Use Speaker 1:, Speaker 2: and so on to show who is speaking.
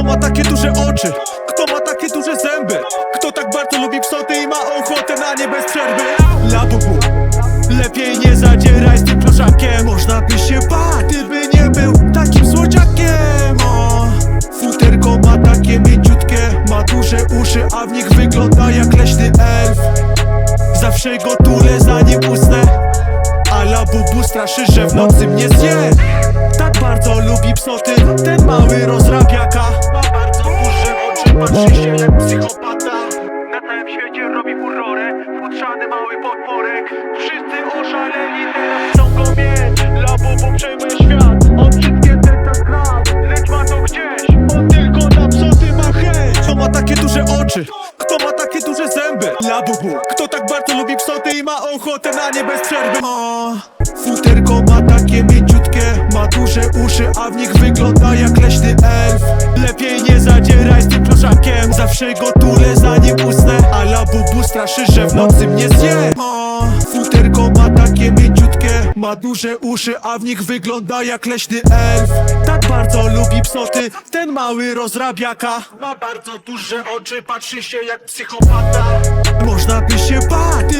Speaker 1: Kto ma takie duże oczy? Kto ma takie duże zęby? Kto tak bardzo lubi psoty i ma ochotę na nie bez przerwy? Labubu Lepiej nie zadzieraj z tym pluszakiem Można by się bać, gdyby nie był takim słodziakiem o, Futerko ma takie mięciutkie Ma duże uszy, a w nich wygląda jak leśny elf Zawsze go tulę zanim usnę A labubu straszy, że w nocy mnie zje Tak bardzo lubi psoty Ten mały rozrabiaka jak psychopata. Na całym świecie robi furorę. Futrzany mały podporek Wszyscy oszaleli, teraz chcą go mieć. Labubu przejmuje świat. On wszystkie te krat Lecz ma to gdzieś. On tylko na psoty ma chęć. Kto ma takie duże oczy? Kto ma takie duże zęby? Labubu Kto tak bardzo lubi psoty i ma ochotę na nie bez przerwy? O, futerko ma takie mięciutkie Ma duże uszy, a w nich wygląda jak leśny elf. Lepiej Zawsze go tulę zanim usnę A labubu straszy, że w nocy mnie zje. O, Futerko ma takie mięciutkie Ma duże uszy, a w nich wygląda jak leśny elf. Tak bardzo lubi psoty Ten mały rozrabiaka. Ma bardzo duże oczy, patrzy się jak psychopata. Można by się bać,